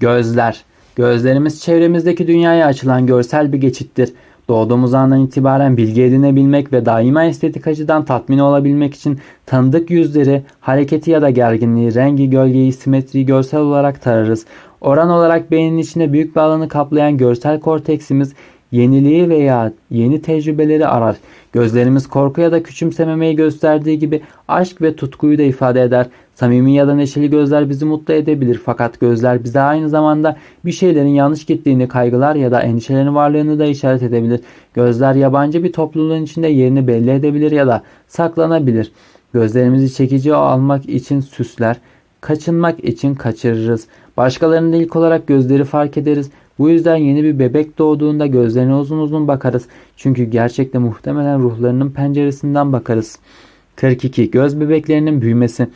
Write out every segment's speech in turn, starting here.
Gözler. Gözlerimiz çevremizdeki dünyaya açılan görsel bir geçittir. Doğduğumuz andan itibaren bilgi edinebilmek ve daima estetik açıdan tatmin olabilmek için tanıdık yüzleri, hareketi ya da gerginliği, rengi, gölgeyi, simetriyi görsel olarak tararız. Oran olarak beynin içinde büyük bir alanı kaplayan görsel korteksimiz yeniliği veya yeni tecrübeleri arar. Gözlerimiz korku ya da küçümsememeyi gösterdiği gibi aşk ve tutkuyu da ifade eder. Samimi ya da neşeli gözler bizi mutlu edebilir fakat gözler bize aynı zamanda bir şeylerin yanlış gittiğini, kaygılar ya da endişelerin varlığını da işaret edebilir. Gözler yabancı bir topluluğun içinde yerini belli edebilir ya da saklanabilir. Gözlerimizi çekici almak için süsler, kaçınmak için kaçırırız. Başkalarının ilk olarak gözleri fark ederiz. Bu yüzden yeni bir bebek doğduğunda gözlerine uzun uzun bakarız. Çünkü gerçekte muhtemelen ruhlarının penceresinden bakarız. 42. Göz bebeklerinin büyümesi.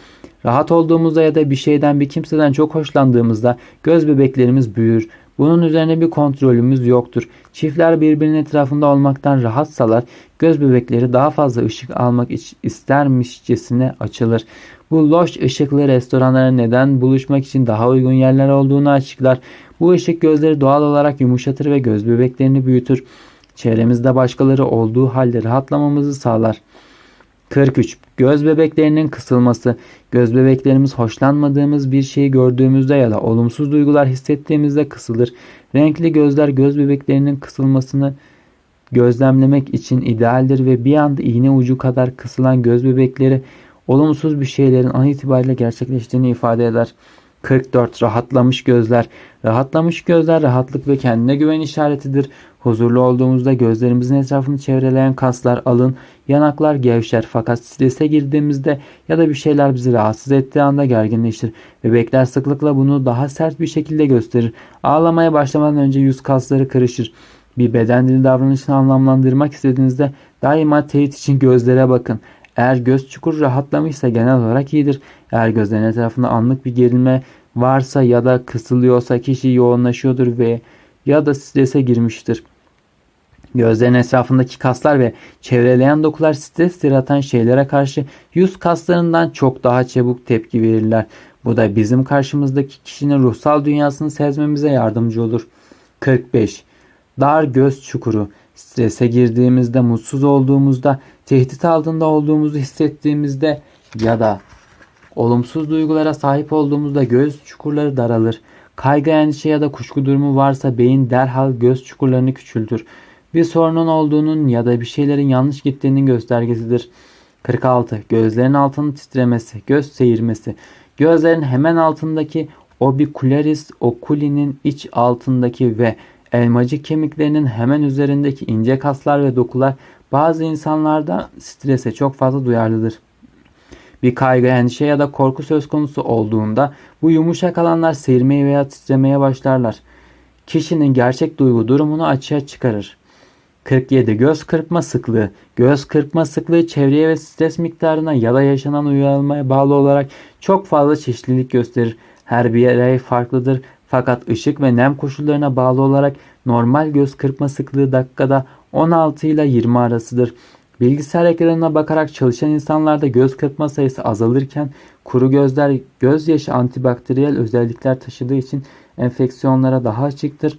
Rahat olduğumuzda ya da bir şeyden bir kimseden çok hoşlandığımızda göz bebeklerimiz büyür. Bunun üzerine bir kontrolümüz yoktur. Çiftler birbirinin etrafında olmaktan rahatsalar göz bebekleri daha fazla ışık almak istermişçesine açılır. Bu loş ışıklı restoranlara neden buluşmak için daha uygun yerler olduğunu açıklar. Bu ışık gözleri doğal olarak yumuşatır ve göz bebeklerini büyütür. Çevremizde başkaları olduğu halde rahatlamamızı sağlar. 43. Göz bebeklerinin kısılması. Göz bebeklerimiz hoşlanmadığımız bir şeyi gördüğümüzde ya da olumsuz duygular hissettiğimizde kısılır. Renkli gözler göz bebeklerinin kısılmasını gözlemlemek için idealdir ve bir anda iğne ucu kadar kısılan göz bebekleri olumsuz bir şeylerin an itibariyle gerçekleştiğini ifade eder. 44. Rahatlamış gözler. Rahatlamış gözler rahatlık ve kendine güven işaretidir. Huzurlu olduğumuzda gözlerimizin etrafını çevreleyen kaslar, alın, yanaklar gevşer. Fakat strese girdiğimizde ya da bir şeyler bizi rahatsız ettiği anda gerginleşir. Bebekler sıklıkla bunu daha sert bir şekilde gösterir. Ağlamaya başlamadan önce yüz kasları kırışır. Bir beden dili davranışını anlamlandırmak istediğinizde daima teyit için gözlere bakın. Eğer göz çukur rahatlamışsa genel olarak iyidir. Eğer gözlerin etrafında anlık bir gerilme varsa ya da kısılıyorsa kişi yoğunlaşıyordur ve ya da strese girmiştir. Gözlerin etrafındaki kaslar ve çevreleyen dokular stres yaratan şeylere karşı yüz kaslarından çok daha çabuk tepki verirler. Bu da bizim karşımızdaki kişinin ruhsal dünyasını sezmemize yardımcı olur. 45. Dar göz çukuru. Strese girdiğimizde, mutsuz olduğumuzda, tehdit altında olduğumuzu hissettiğimizde ya da olumsuz duygulara sahip olduğumuzda göz çukurları daralır. Kaygı, endişe ya da kuşku durumu varsa beyin derhal göz çukurlarını küçültür. Bir sorunun olduğunun ya da bir şeylerin yanlış gittiğinin göstergesidir. 46. Gözlerin altının titremesi, göz seyirmesi. Gözlerin hemen altındaki orbicularis oculi'nin iç altındaki ve elmacık kemiklerinin hemen üzerindeki ince kaslar ve dokular bazı insanlarda strese çok fazla duyarlıdır. Bir kaygı, endişe ya da korku söz konusu olduğunda bu yumuşak alanlar seyirmeye veya titremeye başlarlar. Kişinin gerçek duygu durumunu açığa çıkarır. 47. Göz kırpma sıklığı. Göz kırpma sıklığı çevreye ve stres miktarına ya da yaşanan uyarılmaya bağlı olarak çok fazla çeşitlilik gösterir. Her bir birey farklıdır fakat ışık ve nem koşullarına bağlı olarak normal göz kırpma sıklığı dakikada 16 ile 20 arasıdır. Bilgisayar ekranına bakarak çalışan insanlarda göz kırpma sayısı azalırken kuru gözler gözyaşı antibakteriyel özellikler taşıdığı için enfeksiyonlara daha açıktır.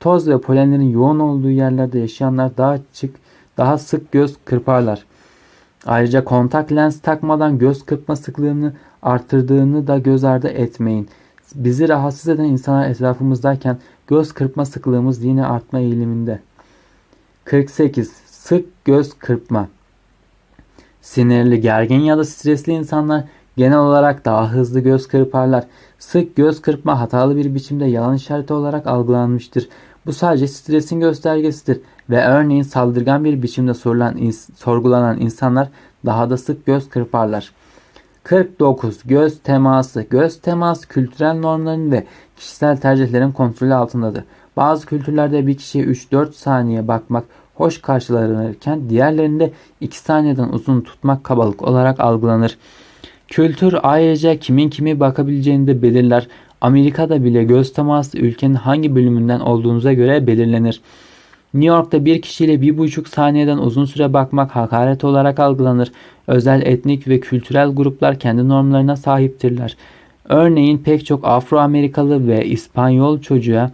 Toz ve polenlerin yoğun olduğu yerlerde yaşayanlar daha açık, daha sık göz kırparlar. Ayrıca kontak lens takmadan göz kırpma sıklığını artırdığını da göz ardı etmeyin. Bizi rahatsız eden insanlar etrafımızdayken göz kırpma sıklığımız yine artma eğiliminde. 48. Sık göz kırpma. Sinirli, gergin ya da stresli insanlar genel olarak daha hızlı göz kırparlar. Sık göz kırpma hatalı bir biçimde yalan işareti olarak algılanmıştır. Bu sadece stresin göstergesidir ve örneğin saldırgan bir biçimde sorulan, sorgulanan insanlar daha da sık göz kırparlar. 49. Göz teması. Göz teması kültürel normların ve kişisel tercihlerin kontrolü altındadır. Bazı kültürlerde bir kişiye 3-4 saniye bakmak hoş karşılanırken diğerlerinde 2 saniyeden uzun tutmak kabalık olarak algılanır. Kültür ayrıca kimin kimi bakabileceğini de belirler. Amerika'da bile göz teması ülkenin hangi bölümünden olduğunuza göre belirlenir. New York'ta bir kişiyle bir buçuk saniyeden uzun süre bakmak hakaret olarak algılanır. Özel etnik ve kültürel gruplar kendi normlarına sahiptirler. Örneğin pek çok Afro-Amerikalı ve İspanyol çocuğa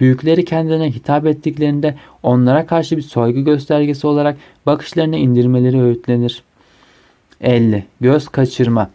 büyükleri kendilerine hitap ettiklerinde onlara karşı bir soygu göstergesi olarak bakışlarını indirmeleri öğütlenir. 50. Göz kaçırma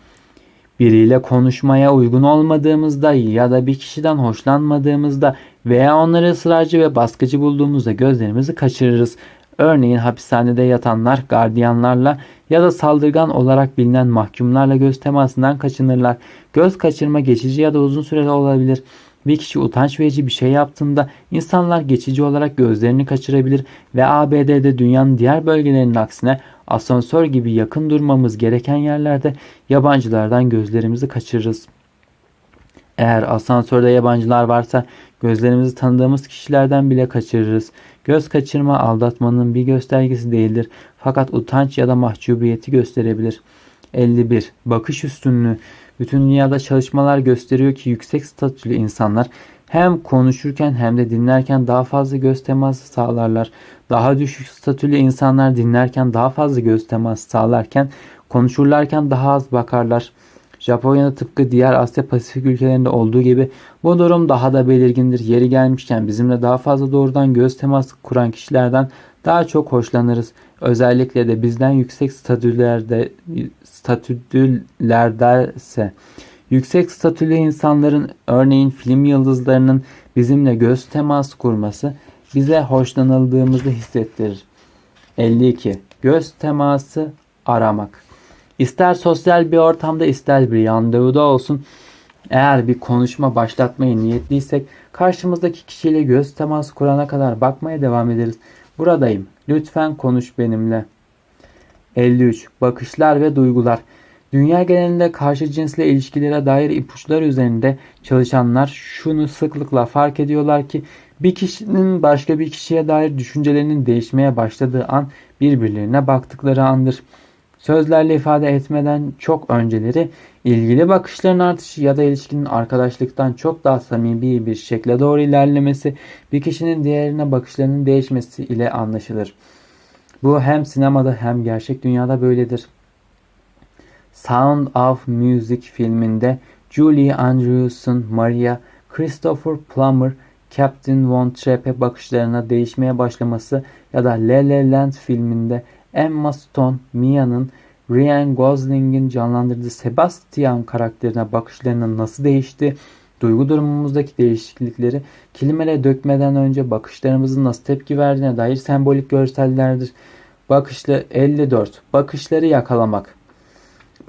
Biriyle konuşmaya uygun olmadığımızda ya da bir kişiden hoşlanmadığımızda veya onları ısrarcı ve baskıcı bulduğumuzda gözlerimizi kaçırırız. Örneğin hapishanede yatanlar gardiyanlarla ya da saldırgan olarak bilinen mahkumlarla göz temasından kaçınırlar. Göz kaçırma geçici ya da uzun süreli olabilir. Bir kişi utanç verici bir şey yaptığında insanlar geçici olarak gözlerini kaçırabilir ve ABD'de dünyanın diğer bölgelerinin aksine asansör gibi yakın durmamız gereken yerlerde yabancılardan gözlerimizi kaçırırız. Eğer asansörde yabancılar varsa gözlerimizi tanıdığımız kişilerden bile kaçırırız. Göz kaçırma aldatmanın bir göstergesi değildir fakat utanç ya da mahcubiyeti gösterebilir. 51. Bakış üstünlüğü bütün dünyada çalışmalar gösteriyor ki yüksek statülü insanlar hem konuşurken hem de dinlerken daha fazla göz teması sağlarlar. Daha düşük statülü insanlar dinlerken daha fazla göz teması sağlarken konuşurlarken daha az bakarlar. Japonya'da tıpkı diğer Asya Pasifik ülkelerinde olduğu gibi bu durum daha da belirgindir. Yeri gelmişken bizimle daha fazla doğrudan göz teması kuran kişilerden daha çok hoşlanırız. Özellikle de bizden yüksek statülerde statülerdense. Yüksek statülü insanların örneğin film yıldızlarının bizimle göz teması kurması bize hoşlanıldığımızı hissettirir. 52. Göz teması aramak. İster sosyal bir ortamda ister bir randevuda olsun eğer bir konuşma başlatmayı niyetliysek karşımızdaki kişiyle göz teması kurana kadar bakmaya devam ederiz. Buradayım. Lütfen konuş benimle. 53. Bakışlar ve duygular. Dünya genelinde karşı cinsle ilişkilere dair ipuçları üzerinde çalışanlar şunu sıklıkla fark ediyorlar ki bir kişinin başka bir kişiye dair düşüncelerinin değişmeye başladığı an birbirlerine baktıkları andır. Sözlerle ifade etmeden çok önceleri ilgili bakışların artışı ya da ilişkinin arkadaşlıktan çok daha samimi bir şekle doğru ilerlemesi bir kişinin diğerine bakışlarının değişmesi ile anlaşılır. Bu hem sinemada hem gerçek dünyada böyledir. Sound of Music filminde Julie Andrews'un Maria, Christopher Plummer, Captain Von Trapp'e bakışlarına değişmeye başlaması ya da La La Land filminde Emma Stone, Mia'nın Ryan Gosling'in canlandırdığı Sebastian karakterine bakışlarının nasıl değişti, duygu durumumuzdaki değişiklikleri kelimelere dökmeden önce bakışlarımızın nasıl tepki verdiğine dair sembolik görsellerdir. Bakışlı 54. Bakışları yakalamak.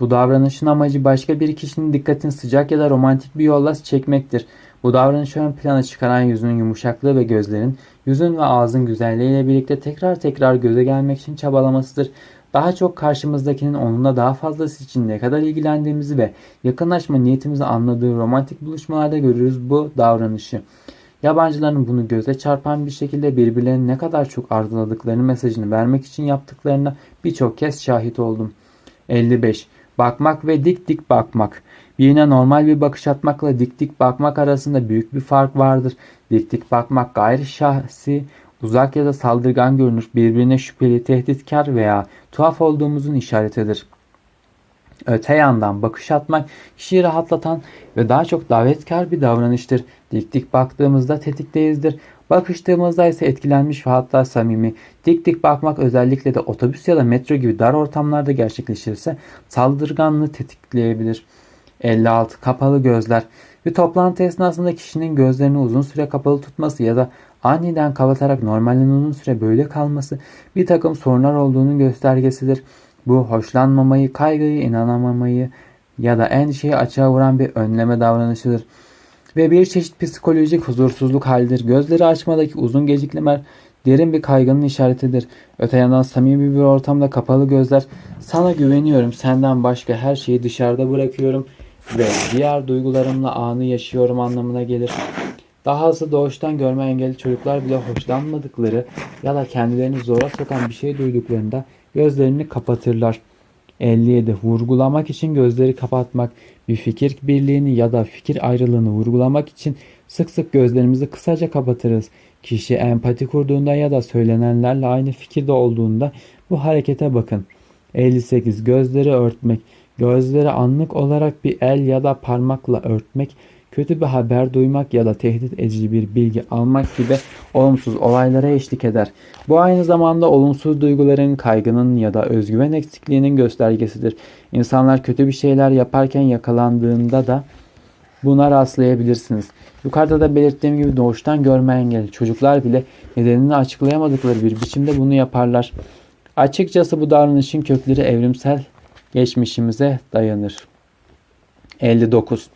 Bu davranışın amacı başka bir kişinin dikkatini sıcak ya da romantik bir yolla çekmektir. Bu davranışı ön plana çıkaran yüzün yumuşaklığı ve gözlerin, yüzün ve ağzın güzelliğiyle birlikte tekrar tekrar göze gelmek için çabalamasıdır. Daha çok karşımızdakinin onunla daha fazlası için ne kadar ilgilendiğimizi ve yakınlaşma niyetimizi anladığı romantik buluşmalarda görürüz bu davranışı. Yabancıların bunu göze çarpan bir şekilde birbirlerini ne kadar çok arzuladıklarını mesajını vermek için yaptıklarına birçok kez şahit oldum. 55. Bakmak ve dik dik bakmak. Birine normal bir bakış atmakla dik dik bakmak arasında büyük bir fark vardır. Dik dik bakmak gayri şahsi, uzak ya da saldırgan görünür, birbirine şüpheli, tehditkar veya tuhaf olduğumuzun işaretidir. Öte yandan bakış atmak kişiyi rahatlatan ve daha çok davetkar bir davranıştır. Dik dik baktığımızda tetikteyizdir. Bakıştığımızda ise etkilenmiş ve hatta samimi. Dik dik bakmak özellikle de otobüs ya da metro gibi dar ortamlarda gerçekleşirse saldırganlığı tetikleyebilir. 56. Kapalı gözler. Bir toplantı esnasında kişinin gözlerini uzun süre kapalı tutması ya da aniden kapatarak normalden uzun süre böyle kalması bir takım sorunlar olduğunun göstergesidir. Bu hoşlanmamayı, kaygıyı, inanamamayı ya da endişeyi açığa vuran bir önleme davranışıdır. Ve bir çeşit psikolojik huzursuzluk halidir. Gözleri açmadaki uzun gecikmeler derin bir kaygının işaretidir. Öte yandan samimi bir ortamda kapalı gözler sana güveniyorum senden başka her şeyi dışarıda bırakıyorum ve diğer duygularımla anı yaşıyorum anlamına gelir. Dahası doğuştan görme engelli çocuklar bile hoşlanmadıkları ya da kendilerini zora sokan bir şey duyduklarında gözlerini kapatırlar. 57. Vurgulamak için gözleri kapatmak. Bir fikir birliğini ya da fikir ayrılığını vurgulamak için sık sık gözlerimizi kısaca kapatırız. Kişi empati kurduğunda ya da söylenenlerle aynı fikirde olduğunda bu harekete bakın. 58. Gözleri örtmek. Gözleri anlık olarak bir el ya da parmakla örtmek, kötü bir haber duymak ya da tehdit edici bir bilgi almak gibi olumsuz olaylara eşlik eder. Bu aynı zamanda olumsuz duyguların, kaygının ya da özgüven eksikliğinin göstergesidir. İnsanlar kötü bir şeyler yaparken yakalandığında da buna rastlayabilirsiniz. Yukarıda da belirttiğim gibi doğuştan görme engelli çocuklar bile nedenini açıklayamadıkları bir biçimde bunu yaparlar. Açıkçası bu davranışın kökleri evrimsel geçmişimize dayanır. 59.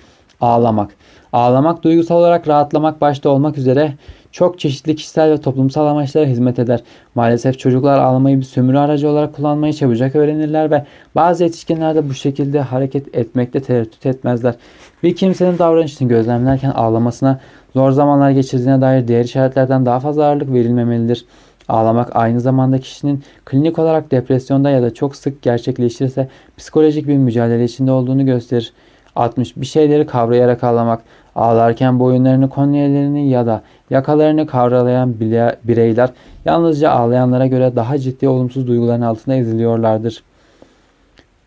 Ağlamak. Ağlamak duygusal olarak rahatlamak başta olmak üzere çok çeşitli kişisel ve toplumsal amaçlara hizmet eder. Maalesef çocuklar ağlamayı bir sömürü aracı olarak kullanmayı çabucak öğrenirler ve bazı yetişkinler de bu şekilde hareket etmekte tereddüt etmezler. Bir kimsenin davranışını gözlemlerken ağlamasına zor zamanlar geçirdiğine dair diğer işaretlerden daha fazla ağırlık verilmemelidir. Ağlamak aynı zamanda kişinin klinik olarak depresyonda ya da çok sık gerçekleşirse psikolojik bir mücadele içinde olduğunu gösterir. 60. Bir şeyleri kavrayarak ağlamak. Ağlarken boyunlarını, konyelerini ya da yakalarını kavralayan bireyler yalnızca ağlayanlara göre daha ciddi olumsuz duyguların altında eziliyorlardır.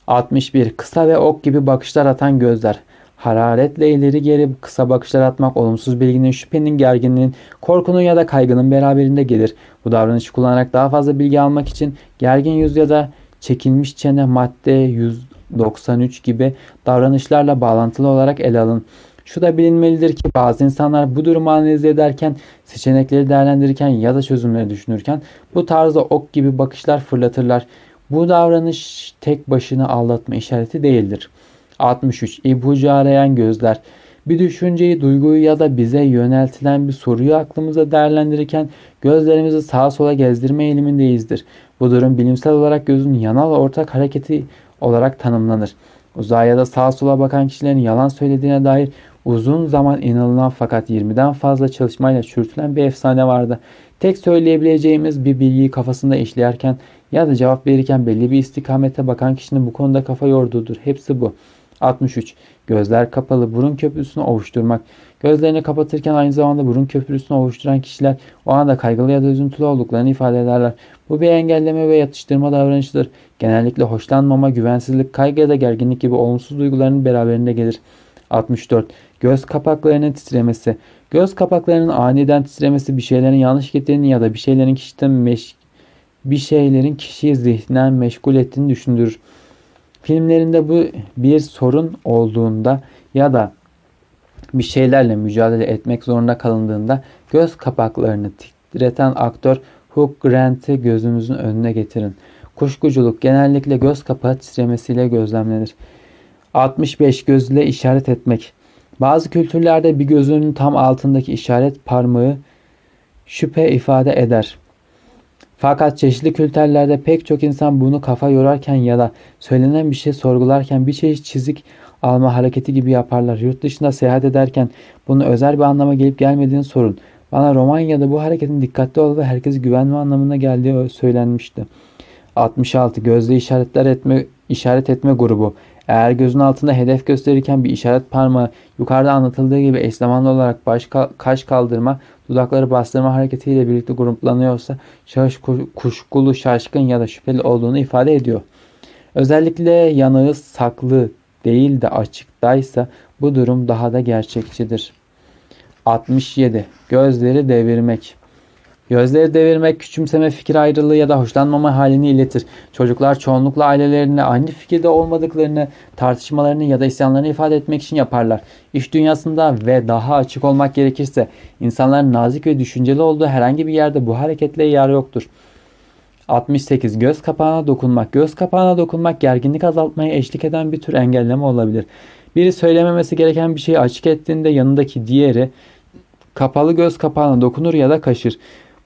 61. Kısa ve ok gibi bakışlar atan gözler. Hararetle ileri geri kısa bakışlar atmak olumsuz bilginin, şüphenin, gerginliğin, korkunun ya da kaygının beraberinde gelir. Bu davranışı kullanarak daha fazla bilgi almak için gergin yüz ya da çekilmiş çene madde 193 gibi davranışlarla bağlantılı olarak ele alın. Şu da bilinmelidir ki bazı insanlar bu durumu analiz ederken, seçenekleri değerlendirirken ya da çözümleri düşünürken bu tarzda ok gibi bakışlar fırlatırlar. Bu davranış tek başına aldatma işareti değildir. 63. İpucu arayan gözler. Bir düşünceyi, duyguyu ya da bize yöneltilen bir soruyu aklımıza değerlendirirken gözlerimizi sağa sola gezdirme eğilimindeyizdir. Bu durum bilimsel olarak gözün yanal ortak hareketi olarak tanımlanır. Uzağa ya da sağa sola bakan kişilerin yalan söylediğine dair uzun zaman inanılan fakat 20'den fazla çalışmayla çürütülen bir efsane vardı. Tek söyleyebileceğimiz bir bilgiyi kafasında işlerken ya da cevap verirken belli bir istikamete bakan kişinin bu konuda kafa yorduğudur. Hepsi bu. 63. Gözler kapalı burun köprüsünü ovuşturmak. Gözlerini kapatırken aynı zamanda burun köprüsünü ovuşturan kişiler o anda kaygılı ya da üzüntülü olduklarını ifade ederler. Bu bir engelleme ve yatıştırma davranışıdır. Genellikle hoşlanmama, güvensizlik, kaygı ya da gerginlik gibi olumsuz duyguların beraberinde gelir. 64. Göz kapaklarının titremesi. Göz kapaklarının aniden titremesi bir şeylerin yanlış gittiğini ya da bir şeylerin kişiden meş bir şeylerin kişiyi zihnen meşgul ettiğini düşündürür. Filmlerinde bu bir sorun olduğunda ya da bir şeylerle mücadele etmek zorunda kalındığında göz kapaklarını titreten aktör Hugh Grant'i gözünüzün önüne getirin. Kuşkuculuk genellikle göz kapağı titremesiyle gözlemlenir. 65 göz ile işaret etmek. Bazı kültürlerde bir gözünün tam altındaki işaret parmağı şüphe ifade eder. Fakat çeşitli kültürlerde pek çok insan bunu kafa yorarken ya da söylenen bir şey sorgularken bir çeşit çizik alma hareketi gibi yaparlar. Yurt dışında seyahat ederken bunu özel bir anlama gelip gelmediğini sorun. Bana Romanya'da bu hareketin dikkatli ol ve herkesi güvenme anlamına geldiği söylenmişti. 66. Gözle işaretler etme, işaret etme grubu. Eğer gözün altında hedef gösterirken bir işaret parmağı yukarıda anlatıldığı gibi eş zamanlı olarak baş, kaş kaldırma, dudakları bastırma hareketiyle birlikte gruplanıyorsa şahıs kuşkulu, şaşkın ya da şüpheli olduğunu ifade ediyor. Özellikle yanığı saklı değil de açıktaysa bu durum daha da gerçekçidir. 67. Gözleri devirmek. Gözleri devirmek, küçümseme, fikir ayrılığı ya da hoşlanmama halini iletir. Çocuklar çoğunlukla ailelerine aynı fikirde olmadıklarını, tartışmalarını ya da isyanlarını ifade etmek için yaparlar. İş dünyasında ve daha açık olmak gerekirse insanların nazik ve düşünceli olduğu herhangi bir yerde bu hareketle yer yoktur. 68. Göz kapağına dokunmak. Göz kapağına dokunmak gerginlik azaltmaya eşlik eden bir tür engelleme olabilir. Biri söylememesi gereken bir şeyi açık ettiğinde yanındaki diğeri kapalı göz kapağına dokunur ya da kaşır.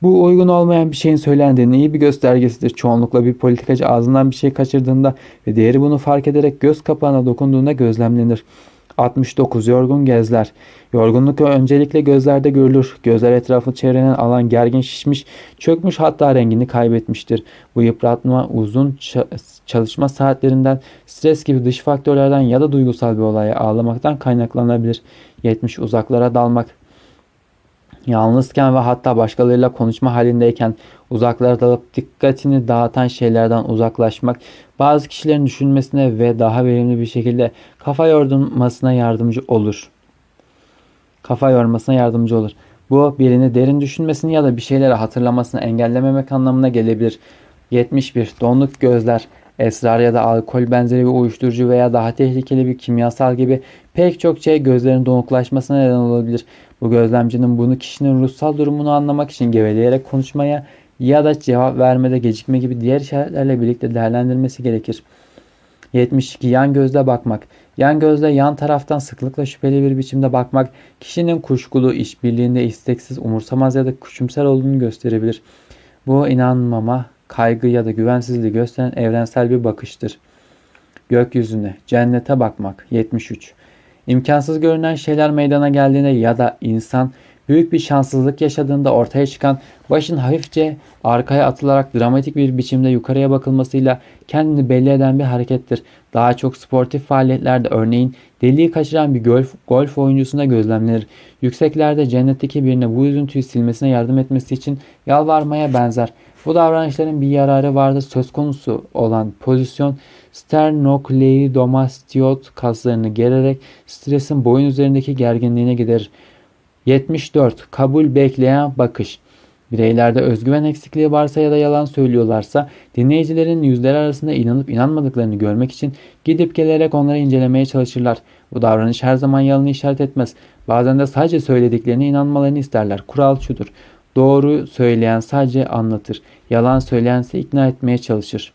Bu uygun olmayan bir şeyin söylendiğinin iyi bir göstergesidir. Çoğunlukla bir politikacı ağzından bir şey kaçırdığında ve diğeri bunu fark ederek göz kapağına dokunduğunda gözlemlenir. 69. Yorgun gözler. Yorgunluk öncelikle gözlerde görülür. Gözler etrafı çevrenen alan gergin şişmiş, çökmüş hatta rengini kaybetmiştir. Bu yıpratma uzun çalışma saatlerinden, stres gibi dış faktörlerden ya da duygusal bir olaya ağlamaktan kaynaklanabilir. 70. Uzaklara dalmak. Yalnızken ve hatta başkalarıyla konuşma halindeyken uzaklara dalıp dikkatini dağıtan şeylerden uzaklaşmak bazı kişilerin düşünmesine ve daha verimli bir şekilde kafa yormasına yardımcı olur. Kafa yormasına yardımcı olur. Bu birini derin düşünmesini ya da bir şeyleri hatırlamasını engellememek anlamına gelebilir. 71. Donluk gözler, esrar ya da alkol benzeri bir uyuşturucu veya daha tehlikeli bir kimyasal gibi pek çok şey gözlerin donuklaşmasına neden olabilir. Bu gözlemcinin bunu kişinin ruhsal durumunu anlamak için geveleyerek konuşmaya ya da cevap vermede gecikme gibi diğer işaretlerle birlikte değerlendirmesi gerekir. 72. Yan gözle bakmak. Yan gözle yan taraftan sıklıkla şüpheli bir biçimde bakmak kişinin kuşkulu, işbirliğinde isteksiz, umursamaz ya da küçümser olduğunu gösterebilir. Bu inanmama, kaygı ya da güvensizliği gösteren evrensel bir bakıştır. Gökyüzüne, cennete bakmak. 73. İmkansız görünen şeyler meydana geldiğinde ya da insan büyük bir şanssızlık yaşadığında ortaya çıkan başın hafifçe arkaya atılarak dramatik bir biçimde yukarıya bakılmasıyla kendini belli eden bir harekettir. Daha çok sportif faaliyetlerde örneğin deliği kaçıran bir golf, golf oyuncusunda gözlemlenir. Yükseklerde cennetteki birine bu üzüntüyü silmesine yardım etmesi için yalvarmaya benzer. Bu davranışların bir yararı vardır. Söz konusu olan pozisyon sternokleidomastiot kaslarını gererek stresin boyun üzerindeki gerginliğine giderir. 74. Kabul bekleyen bakış. Bireylerde özgüven eksikliği varsa ya da yalan söylüyorlarsa dinleyicilerin yüzleri arasında inanıp inanmadıklarını görmek için gidip gelerek onları incelemeye çalışırlar. Bu davranış her zaman yalanı işaret etmez. Bazen de sadece söylediklerine inanmalarını isterler. Kural şudur. Doğru söyleyen sadece anlatır. Yalan söyleyen ise ikna etmeye çalışır.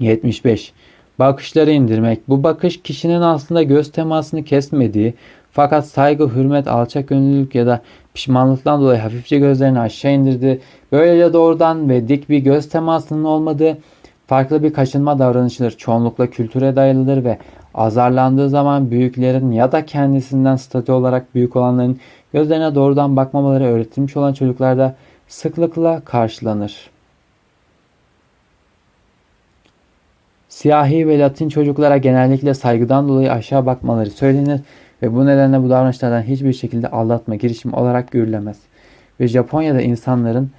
75. Bakışları indirmek. Bu bakış kişinin aslında göz temasını kesmediği fakat saygı, hürmet, alçak gönüllülük ya da pişmanlıktan dolayı hafifçe gözlerini aşağı indirdi. Böylece doğrudan ve dik bir göz temasının olmadığı farklı bir kaçınma davranışıdır. Çoğunlukla kültüre dayalıdır ve azarlandığı zaman büyüklerin ya da kendisinden statü olarak büyük olanların gözlerine doğrudan bakmamaları öğretilmiş olan çocuklarda sıklıkla karşılanır. Siyahi ve Latin çocuklara genellikle saygıdan dolayı aşağı bakmaları söylenir ve bu nedenle bu davranışlardan hiçbir şekilde aldatma girişimi olarak görülemez. Ve Japonya'da insanların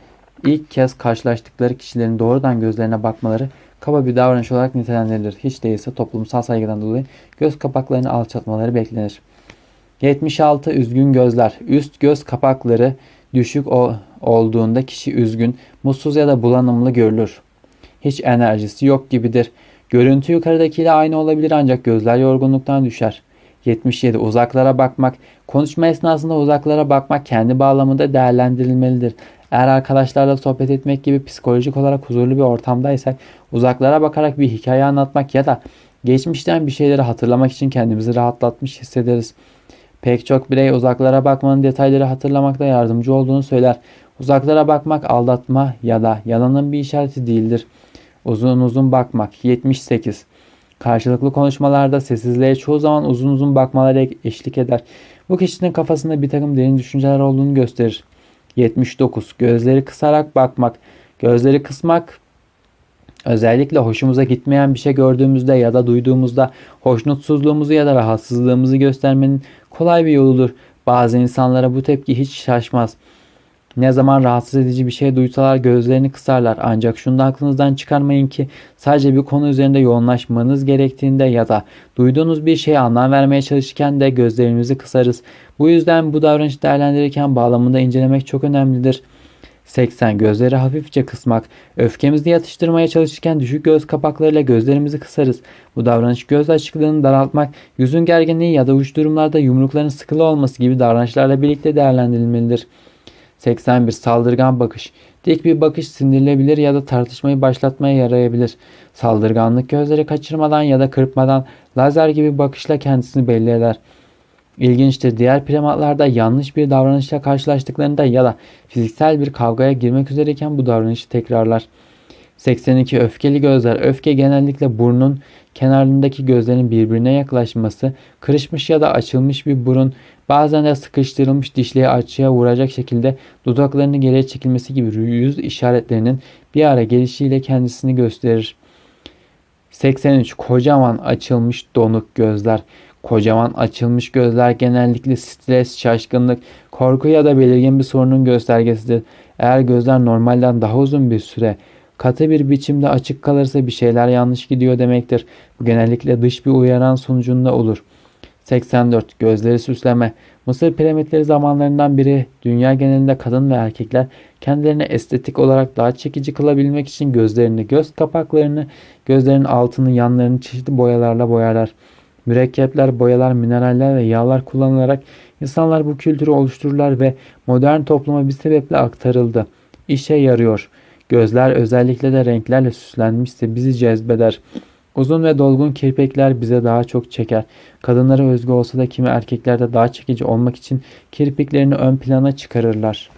ilk kez karşılaştıkları kişilerin doğrudan gözlerine bakmaları kaba bir davranış olarak nitelendirilir. Hiç değilse toplumsal saygıdan dolayı göz kapaklarını alçaltmaları beklenir. 76 üzgün gözler. Üst göz kapakları düşük olduğunda kişi üzgün, mutsuz ya da bulanımlı görülür. Hiç enerjisi yok gibidir. Görüntü yukarıdakiyle aynı olabilir ancak gözler yorgunluktan düşer. 77. Uzaklara bakmak. Konuşma esnasında uzaklara bakmak kendi bağlamında değerlendirilmelidir. Eğer arkadaşlarla sohbet etmek gibi psikolojik olarak huzurlu bir ortamdaysak uzaklara bakarak bir hikaye anlatmak ya da geçmişten bir şeyleri hatırlamak için kendimizi rahatlatmış hissederiz. Pek çok birey uzaklara bakmanın detayları hatırlamakta yardımcı olduğunu söyler. Uzaklara bakmak aldatma ya da yalanın bir işareti değildir. Uzun uzun bakmak 78. Karşılıklı konuşmalarda sessizliğe çoğu zaman uzun uzun bakmaları eşlik eder. Bu kişinin kafasında bir takım derin düşünceler olduğunu gösterir. 79. Gözleri kısarak bakmak. Gözleri kısmak özellikle hoşumuza gitmeyen bir şey gördüğümüzde ya da duyduğumuzda hoşnutsuzluğumuzu ya da rahatsızlığımızı göstermenin kolay bir yoludur. Bazı insanlara bu tepki hiç şaşmaz. Ne zaman rahatsız edici bir şey duysalar gözlerini kısarlar. Ancak şunu da aklınızdan çıkarmayın ki sadece bir konu üzerinde yoğunlaşmanız gerektiğinde ya da duyduğunuz bir şeye anlam vermeye çalışırken de gözlerimizi kısarız. Bu yüzden bu davranışı değerlendirirken bağlamında incelemek çok önemlidir. 80. Gözleri hafifçe kısmak. Öfkemizi yatıştırmaya çalışırken düşük göz kapaklarıyla gözlerimizi kısarız. Bu davranış göz açıklığını daraltmak, yüzün gerginliği ya da uç durumlarda yumrukların sıkılı olması gibi davranışlarla birlikte değerlendirilmelidir. 81. Saldırgan bakış. Dik bir bakış sindirilebilir ya da tartışmayı başlatmaya yarayabilir. Saldırganlık gözleri kaçırmadan ya da kırpmadan lazer gibi bakışla kendisini belli eder. İlginçtir. Diğer primatlarda yanlış bir davranışla karşılaştıklarında ya da fiziksel bir kavgaya girmek üzereyken bu davranışı tekrarlar. 82. Öfkeli gözler. Öfke genellikle burnun kenarındaki gözlerin birbirine yaklaşması, kırışmış ya da açılmış bir burun, bazen de sıkıştırılmış dişliği açığa vuracak şekilde dudaklarını geriye çekilmesi gibi yüz işaretlerinin bir ara gelişiyle kendisini gösterir. 83. Kocaman açılmış donuk gözler. Kocaman açılmış gözler genellikle stres, şaşkınlık, korku ya da belirgin bir sorunun göstergesidir. Eğer gözler normalden daha uzun bir süre katı bir biçimde açık kalırsa bir şeyler yanlış gidiyor demektir. Bu genellikle dış bir uyaran sonucunda olur. 84. Gözleri süsleme. Mısır piramitleri zamanlarından biri dünya genelinde kadın ve erkekler kendilerini estetik olarak daha çekici kılabilmek için gözlerini, göz kapaklarını, gözlerin altını, yanlarını çeşitli boyalarla boyarlar. Mürekkepler, boyalar, mineraller ve yağlar kullanılarak insanlar bu kültürü oluştururlar ve modern topluma bir sebeple aktarıldı. İşe yarıyor. Gözler özellikle de renklerle süslenmişse bizi cezbeder. Uzun ve dolgun kirpikler bize daha çok çeker. Kadınlara özgü olsa da kimi erkeklerde daha çekici olmak için kirpiklerini ön plana çıkarırlar.